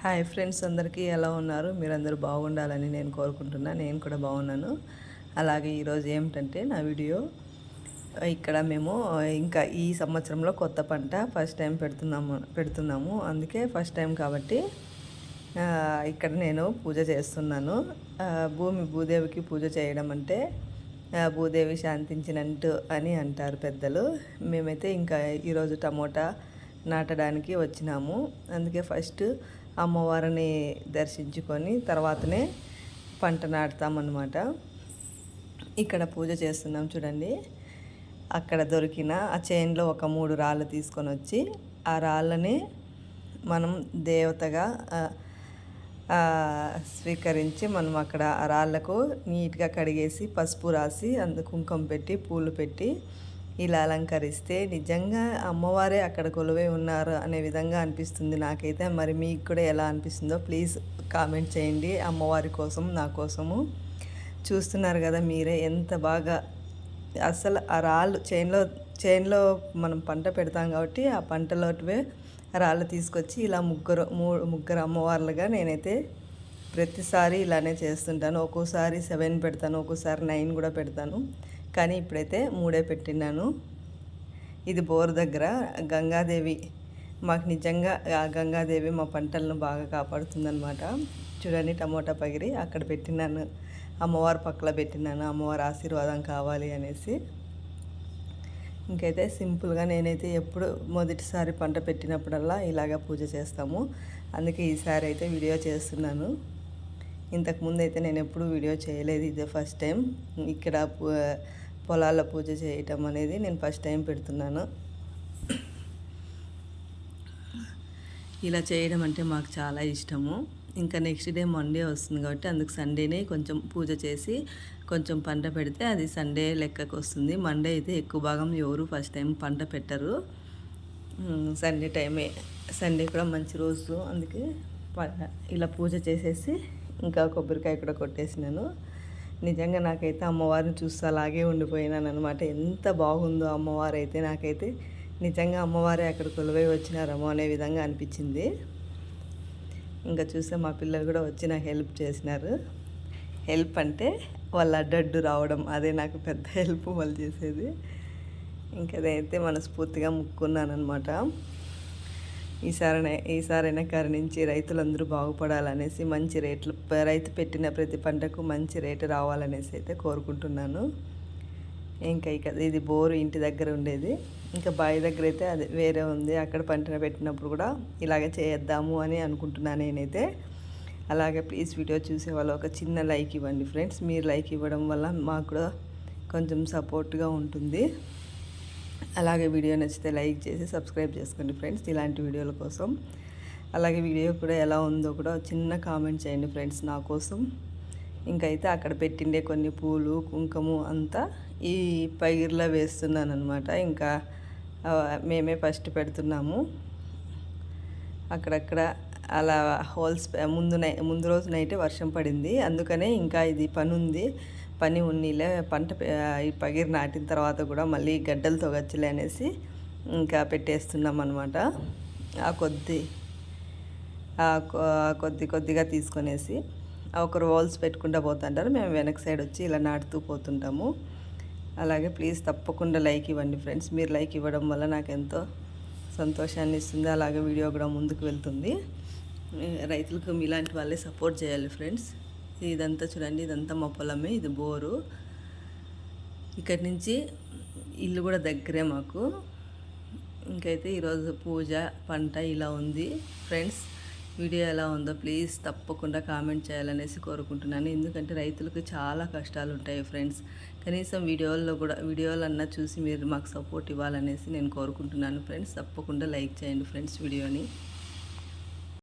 Hi friends అందరికీ ఎలా ఉన్నారు? మీరందరూ బాగుండాలని నేను కోరుకుంటున్నా. నేను కూడా బాగున్నాను. అలాగే ఈరోజు ఏమిటంటే నా వీడియో. ఇక్కడ మేము ఇంకా ఈ సంవత్సరంలో కొత్త పంట ఫస్ట్ టైం పెడుతున్నాము పెడుతున్నాము. అందుకే ఫస్ట్ టైం కాబట్టి ఇక్కడ నేను పూజ చేస్తున్నాను. భూమి భూదేవికి పూజ చేయడం అంటే భూదేవి శాంతించినట్టు అని అంటారు పెద్దలు. మేమైతే ఇంకా ఈరోజు టమోటా నాటడానికి వచ్చినాము. అందుకే ఫస్ట్ అమ్మవారిని దర్శించుకొని తర్వాతనే పంట నాటుతామన్నమాట. ఇక్కడ పూజ చేస్తున్నాం చూడండి. అక్కడ దొరికిన ఆ చైన్లో ఒక మూడు రాళ్ళు తీసుకొని వచ్చి ఆ రాళ్ళని మనం దేవతగా స్వీకరించి మనం అక్కడ ఆ రాళ్ళకు నీట్గా కడిగేసి పసుపు రాసి అందు కుంకుమ పెట్టి పూలు పెట్టి ఇలా అలంకరిస్తే నిజంగా అమ్మవారే అక్కడ కొలువై ఉన్నారు అనే విధంగా అనిపిస్తుంది నాకైతే. మరి మీకు కూడా ఎలా అనిపిస్తుందో ప్లీజ్ కామెంట్ చేయండి. అమ్మవారి కోసం నా కోసము. చూస్తున్నారు కదా మీరే ఎంత బాగా అసలు ఆ రాళ్ళు చైన్లో చైన్లో మనం పంట పెడతాం కాబట్టి ఆ పంటలోటివే రాళ్ళు తీసుకొచ్చి ఇలా ముగ్గురు మూడు ముగ్గురు అమ్మవార్లుగా నేనైతే ప్రతిసారి ఇలానే చేస్తుంటాను. ఒక్కోసారి సెవెన్ పెడతాను ఒక్కోసారి నైన్ కూడా పెడతాను. కానీ ఇప్పుడైతే మూడే పెట్టినాను ఇది బోర్ దగ్గర. గంగాదేవి మాకు నిజంగా ఆ గంగాదేవి మా పంటలను బాగా కాపాడుతుందన్నమాట. చూడండి టమోటా పగిరి అక్కడ పెట్టినాను అమ్మవారి పక్కల పెట్టినాను అమ్మవారి ఆశీర్వాదం కావాలి అనేసి. ఇంకైతే సింపుల్గా నేనైతే ఎప్పుడు మొదటిసారి పంట పెట్టినప్పుడల్లా ఇలాగ పూజ చేస్తాము. అందుకే ఈసారి అయితే వీడియో చేస్తున్నాను. ఇంతకుముందు అయితే నేను ఎప్పుడు వీడియో చేయలేదు ఇదే ఫస్ట్ టైం. ఇక్కడ పొలాల్లో పూజ చేయటం అనేది నేను ఫస్ట్ టైం పెడుతున్నాను. ఇలా చేయడం అంటే మాకు చాలా ఇష్టము. ఇంకా నెక్స్ట్ డే మండే వస్తుంది కాబట్టి అందుకు సండేనే కొంచెం పూజ చేసి కొంచెం పంట పెడితే అది సండే లెక్కకు వస్తుంది. మండే అయితే ఎక్కువ భాగం ఎవరు ఫస్ట్ టైం పంట పెట్టరు. సండే టైమే. సండే కూడా మంచి రోజు. అందుకే ప- ఇలా పూజ చేసేసి ఇంకా కొబ్బరికాయ కూడా కొట్టేసినాను. నిజంగా నాకైతే అమ్మవారిని చూస్తే అలాగే ఉండిపోయినాను అనమాట ఎంత బాగుందో అమ్మవారు అయితే నాకైతే నిజంగా అమ్మవారే అక్కడ కొలువై వచ్చినారేమో అనే విధంగా అనిపించింది. ఇంకా చూస్తే మా పిల్లలు కూడా వచ్చి నాకు హెల్ప్ చేసినారు. హెల్ప్ అంటే వాళ్ళు అడ్డడ్డు రావడం అదే నాకు పెద్ద హెల్ప్ వాళ్ళు చేసేది. ఇంకా అదైతే మనస్ఫూర్తిగా ముక్కున్నాను అనమాట ఈసారి ఈసారైనా కరుణించి రైతులందరూ బాగుపడాలనేసి మంచి రేట్లు రైతు పెట్టిన ప్రతి పంటకు మంచి రేటు రావాలనేసి అయితే కోరుకుంటున్నాను. ఇంకా ఇక ఇది బోరు ఇంటి దగ్గర ఉండేది. ఇంకా బావి దగ్గర అయితే అది వేరే ఉంది. అక్కడ పంటను పెట్టినప్పుడు కూడా ఇలాగే చేద్దాము అని అనుకుంటున్నాను నేనైతే. అలాగే ప్లీజ్ వీడియో చూసే వాళ్ళు ఒక చిన్న లైక్ ఇవ్వండి ఫ్రెండ్స్. మీరు లైక్ ఇవ్వడం వల్ల మాకు కూడా కొంచెం సపోర్ట్గా ఉంటుంది. అలాగే వీడియో నచ్చితే లైక్ చేసి సబ్స్క్రైబ్ చేసుకోండి ఫ్రెండ్స్ ఇలాంటి వీడియోల కోసం. అలాగే వీడియో కూడా ఎలా ఉందో కూడా చిన్న కామెంట్ చేయండి ఫ్రెండ్స్ నా కోసం. ఇంకైతే అక్కడ పెట్టిండే కొన్ని పూలు కుంకుమ అంతా ఈ పైర్లో వేస్తున్నాను అనమాట ఇంకా మేమే ఫస్ట్ పెడుతున్నాము. అక్కడక్కడ అలా హోల్స్ ముందు నై ముందు రోజు నైటే వర్షం పడింది. అందుకనే ఇంకా ఇది పని ఉంది పని ఉన్నీలే పంట ఈ పగిరి నాటిన తర్వాత కూడా మళ్ళీ గడ్డలు తొగచ్చులే అనేసి ఇంకా పెట్టేస్తున్నాం అనమాట ఆ కొద్ది ఆ కొ- ఆ కొద్ది కొద్దిగా తీసుకొనేసి ఒకరు హోల్స్ పెట్టుకుంటూ పోతుంటారు. మేము వెనక సైడ్ వచ్చి ఇలా నాటుతూ పోతుంటాము. అలాగే ప్లీజ్ తప్పకుండా లైక్ ఇవ్వండి ఫ్రెండ్స్. మీరు లైక్ ఇవ్వడం వల్ల నాకు ఎంతో సంతోషాన్ని ఇస్తుంది. అలాగే వీడియో కూడా ముందుకు వెళ్తుంది. రైతులకు మీలాంటి వాళ్ళే సపోర్ట్ చేయాలి ఫ్రెండ్స్. ఇదంతా చూడండి ఇదంతా మా పొలమే ఇది బోరు. ఇక్కడి నుంచి ఇల్లు కూడా దగ్గరే మాకు. ఇంకైతే ఈరోజు పూజ పంట ఇలా ఉంది. ఫ్రెండ్స్ వీడియో ఎలా ఉందో ప్లీజ్ తప్పకుండా కామెంట్ చేయాలనేసి కోరుకుంటున్నాను. ఎందుకంటే రైతులకు చాలా కష్టాలు ఉంటాయి ఫ్రెండ్స్. కనీసం వీడియోల్లో కూడా వీడియోలన్నా చూసి మీరు మాకు సపోర్ట్ ఇవ్వాలనేసి నేను కోరుకుంటున్నాను. ఫ్రెండ్స్ తప్పకుండా లైక్ చేయండి ఫ్రెండ్స్ వీడియోని.